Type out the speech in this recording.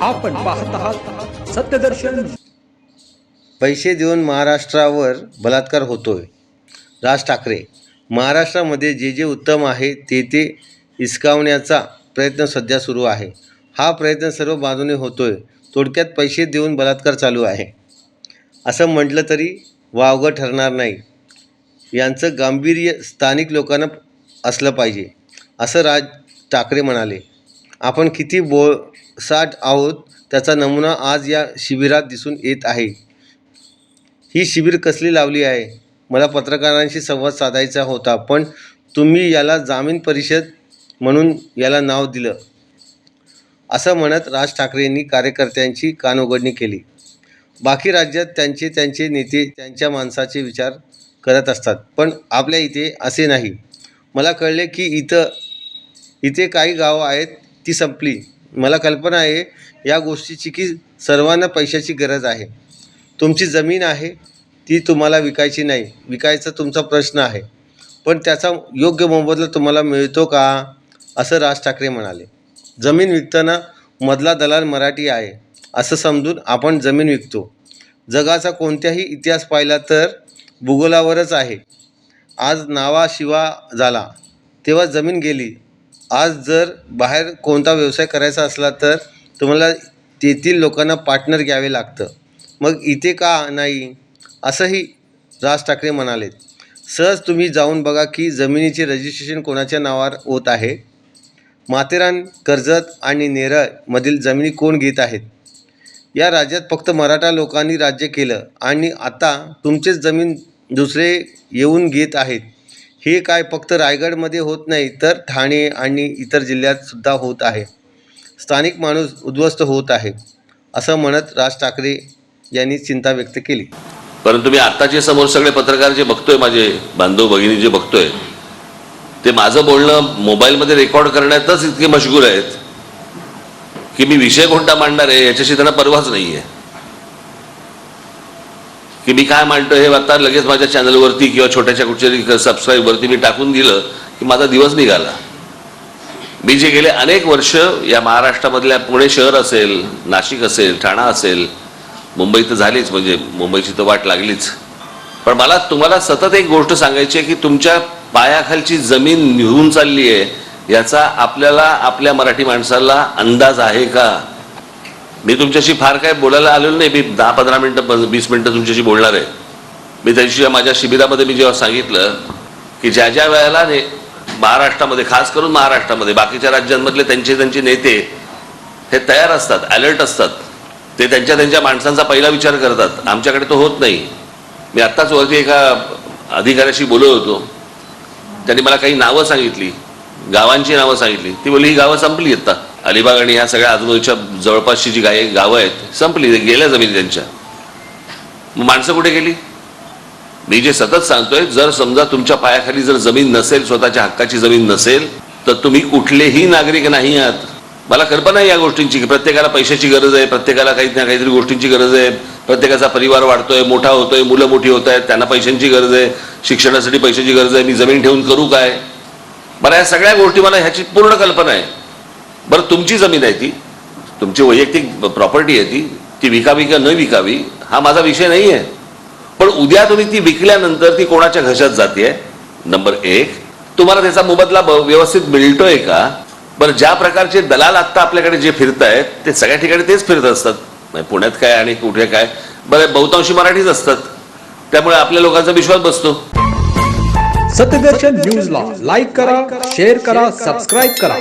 आपण पाहत आहात सत्यदर्शन. पैसे देऊन महाराष्ट्रावर बलात्कार होतोय. राज ठाकरे महाराष्ट्रामध्ये जे जे उत्तम आहे ते ते हिसकावण्याचा प्रयत्न सध्या सुरू आहे. हा प्रयत्न सर्व बाजूने होतोय. थोडक्यात पैसे देऊन बलात्कार चालू आहे. असं म्हटलं तरी वावगं ठरणार नाही. यांचं गांभीर्य स्थानिक लोकांना असलं पाहिजे असं राज ठाकरे म्हणाले. आपण किती बोळसाट आहोत त्याचा नमुना आज या शिबिरात दिसून येत आहे. ही शिबिर कसली लावली आहे? मला पत्रकारांशी संवाद साधायचा होता पण तुम्ही याला जामीन परिषद म्हणून याला नाव दिलं. असं म्हणत राज ठाकरेंनी कार्यकर्त्यांची कानउघडणी केली. बाकी राज्यात त्यांचे त्यांचे नेते त्यांच्या माणसाचे विचार करत असतात पण आपल्या इथे असे नाही. मला कळले की इथं इथे काही गावं आहेत ती संपली. मला कल्पना आहे या गोष्टीची की सर्वांना पैशाची गरज आहे. तुमची जमीन आहे ती तुम्हाला विकायची नाही. विकायचा तुमचा प्रश्न आहे. पण त्याचा योग्य मोबदला तुम्हाला मिळतो का? असं राज ठाकरे म्हणाले. जमीन विकताना मधला दलाल मराठी आहे असं समजून आपण जमीन विकतो. जगाचा कोणत्याही इतिहास पाहिला तर भूगोलावरच आहे. आज नावाशिवा झाला. तेव्हा जमीन गेली. आज जर बाहेर कोणता व्यवसाय करायचा असला तर तुम्हाला तेथील लोकांना पार्टनर घ्यावे लागतं. मग इथे का नाही? असंही राज ठाकरे म्हणाले सहज तुम्ही जाऊन बघा की जमिनीचे रजिस्ट्रेशन कोणाच्या नावावर होत आहे? माथेरान कर्जत आणि नेरळमधील जमिनी कोण घेत आहेत? या राज्यात फक्त मराठा लोकांनी राज्य केलं आणि आता तुमचेच जमीन दुसरे येऊन घेत आहेत. हे काय फक्त रायगडमध्ये होत नाही तर ठाणे आणि इतर जिल्ह्यात सुद्धा होत आहे. स्थानिक माणूस उद्ध्वस्त होत आहे असं म्हणत राज ठाकरे यांनी चिंता व्यक्त केली. परंतु मी आत्ताचे समोर सगळे पत्रकार जे बघतोय माझे बांधव भगिनी जे बघतोय ते माझं बोलणं मोबाईलमध्ये रेकॉर्ड करण्यातच इतके मशगूल आहेत की मी विषय कोणता मांडणार आहे याच्याशी त्यांना परवाच नाही आहे की मी काय मांडतोय हे आता लगेच माझ्या चॅनलवरती किंवा छोट्याशा कुठच्या सबस्क्राईबवरती मी टाकून दिलं की माझा दिवस निघाला. मी जे गेले अनेक वर्ष या महाराष्ट्रामधल्या पुणे शहर असेल नाशिक असेल ठाणा असेल मुंबई तर झालीच म्हणजे मुंबईची तर वाट लागलीच. पण मला तुम्हाला सतत एक गोष्ट सांगायची आहे की तुमच्या पायाखालची जमीन निघून चालली आहे याचा आपल्याला आपल्या मराठी माणसाला अंदाज आहे का? मी तुमच्याशी फार काय बोलायला आलेलो नाही. मी दहा पंधरा मिनटं वीस मिनटं तुमच्याशी बोलणार आहे. मी त्यांची माझ्या शिबिरामध्ये मी जेव्हा सांगितलं की ज्या ज्या वेळेला ने महाराष्ट्रामध्ये खास करून महाराष्ट्रामध्ये बाकीच्या राज्यांमधले त्यांचे त्यांचे नेते हे तयार असतात अलर्ट असतात. ते त्यांच्या त्यांच्या माणसांचा पहिला विचार करतात. आमच्याकडे तो होत नाही. मी आत्ताच वरती एका अधिकाऱ्याशी बोलत होतो. त्यांनी मला काही नावं सांगितली. गावांची नावं सांगितली. ती बोली ही गावं संपली आता अलिबाग आणि ह्या सगळ्या आजूबाजूच्या जवळपासची जी गाय गावं आहेत संपली. गेल्या जमिनी त्यांच्या. मग माणसं कुठे गेली? मी जे सतत सांगतोय जर समजा तुमच्या पायाखाली जर जमीन नसेल स्वतःच्या हक्काची जमीन नसेल तर तुम्ही कुठलेही नागरिक नाही आहात. मला कल्पना आहे या गोष्टींची की प्रत्येकाला पैशाची गरज आहे प्रत्येकाला काही ना काहीतरी गोष्टींची गरज आहे. प्रत्येकाचा परिवार वाढतोय मोठा होतोय मुलं मोठी होत आहेत त्यांना पैशांची गरज आहे शिक्षणासाठी पैशाची गरज आहे मी जमीन ठेवून करू काय? मला या सगळ्या गोष्टी मला ह्याची पूर्ण कल्पना आहे. बरं तुमची जमीन आहे ती. तुमची वैयक्तिक प्रॉपर्टी आहे ती. ती विकावी का न विकावी हा माझा विषय नाही आहे पण उद्या तुम्ही ती विकल्यानंतर ती कोणाच्या घशात जाते? नंबर एक. तुम्हाला त्याचा मोबदला व्यवस्थित मिळतोय का? बरं ज्या प्रकारचे दलाल आत्ता आपल्याकडे जे फिरत आहेत ते सगळ्या ठिकाणी तेच फिरत असतात. म्हणजे पुण्यात काय आणि कुठे काय. बरं बहुतांशी मराठीच असतात. त्यामुळे आपल्या लोकांचा विश्वास बसतो. सत्यदर्शन न्यूजला लाईक करा शेअर करा सबस्क्राईब करा.